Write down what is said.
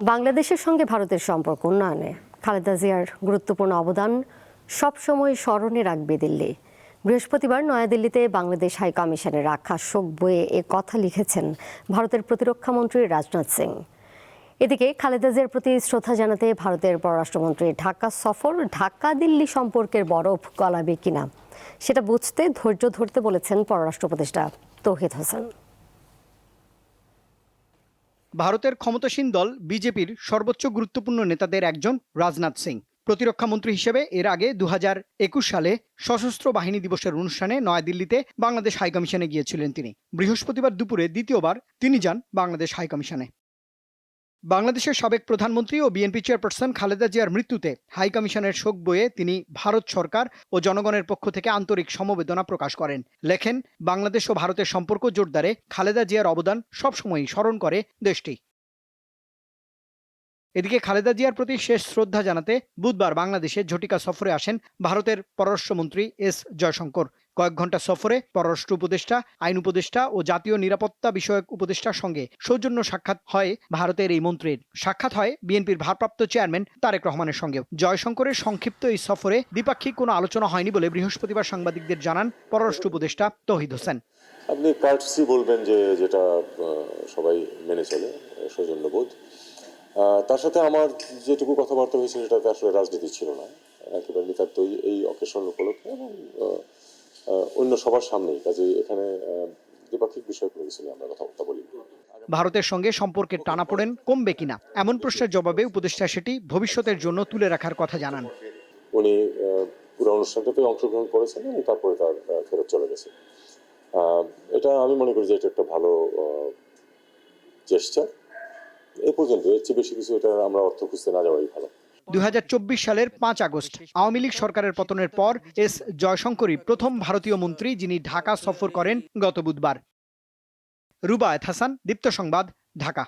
বাংলাদেশের সঙ্গে ভারতের সম্পর্ক উন্নয়নে খালেদা জিয়ার গুরুত্বপূর্ণ অবদান সবসময় স্মরণে রাখবে দিল্লি। বৃহস্পতিবার নয়াদিল্লিতে বাংলাদেশ হাই কমিশনের রাখা শোক বইয়ে এ কথা লিখেছেন ভারতের প্রতিরক্ষা মন্ত্রী রাজনাথ সিং। এদিকে খালেদা জিয়ার প্রতি শ্রদ্ধা জানাতে ভারতের পররাষ্ট্রমন্ত্রী ঢাকা সফর ঢাকা দিল্লি সম্পর্কের বরফ গলাবে কিনা, সেটা বুঝতে ধৈর্য ধরতে বলেছেন পররাষ্ট্র উপদেষ্টা তৌহিদ হোসেন। ভারতের ক্ষমতাসীন দল বিজেপির সর্বোচ্চ গুরুত্বপূর্ণ নেতাদের একজন রাজনাথ সিং। প্রতিরক্ষা মন্ত্রী হিসেবে এর আগে দু হাজার একুশ সালে সশস্ত্র বাহিনী দিবসের অনুষ্ঠানে নয়াদিল্লিতে বাংলাদেশ হাইকমিশনে গিয়েছিলেন তিনি। বৃহস্পতিবার দুপুরে দ্বিতীয়বার তিনি যান বাংলাদেশ হাইকমিশনে। বাংলাদেশের সাবেক প্রধানমন্ত্রী ও বিএনপি চেয়ারপারসন খালেদা জিয়ার মৃত্যুতে হাইকমিশনের শোক বইয়ে তিনি ভারত সরকার ও জনগণের পক্ষ থেকে আন্তরিক সমবেদনা প্রকাশ করেন। লেখেন, বাংলাদেশ ও ভারতের সম্পর্ক জোরদারে, খালেদা জিয়ার অবদান সবসময়ই স্মরণ করে দেশটি। এদিকে খালেদা জিয়ার প্রতি শেষ শ্রদ্ধা জানাতে বুধবার বাংলাদেশে ঝটিকা সফরে আসেন ভারতের পররাষ্ট্রমন্ত্রী এস জয়শঙ্কর। কয়েক ঘণ্টা সফরে পররাষ্ট্র উপদেষ্টা, আইন উপদেষ্টা ও জাতীয় নিরাপত্তা বিষয়ক উপদেষ্টার সঙ্গে সৌজন্য সাক্ষাৎ হয় ভারতের এই মন্ত্রীর। সাক্ষাৎ হয় বিএনপির ভারপ্রাপ্ত চেয়ারম্যান তারেক রহমানের সঙ্গে জয়শঙ্করের সংক্ষিপ্ত এই সফরে দ্বিপাক্ষিক কোনো আলোচনা হয়নি বলে বৃহস্পতিবার সাংবাদিকদের জানান পররাষ্ট্র উপদেষ্টা তহিদ হোসেন। আপনি কার্টসি বলবেন যে যেটা সবাই মেনে চলে সৌজন্যবোধ তার সাথে আমার যেটুকু কথাবার্তা হয়েছে সেটাতে আসলে রাজনীতি ছিল না। একেবারে নিতান্তই এই অকেশন উপলক্ষে এবং অন্য সবার সামনেই কাজে এখানে দ্বিপাক্ষিক বিষয় গেছিল আমরা কথাবার্তা বলি। ভারতের সঙ্গে সম্পর্কের টানাপোড়েন কমবে কিনা? এমন প্রশ্নের জবাবে উপদেষ্টা সেটি ভবিষ্যতের জন্য তুলে রাখার কথা জানান। উনি পুরো অনুষ্ঠানটাতে অংশগ্রহণ করেছেন এবং তারপরে তার ফেরত চলে গেছে। এটা আমি মনে করি যে এটা একটা ভালো চেষ্টা এ পর্যন্ত এর চেয়ে বেশি কিছু এটা আমরা অর্থ খুঁজতে না যাওয়াই ভালো। দুই হাজার চব্বিশ সালের পাঁচ আগস্ট, আওয়ামী লীগ সরকারের পতনের পর এস জয়শঙ্করই প্রথম ভারতীয় মন্ত্রী, যিনি ঢাকা সফর করেন গত বুধবার। রুবায়ত হাসান, দীপ্ত সংবাদ, ঢাকা।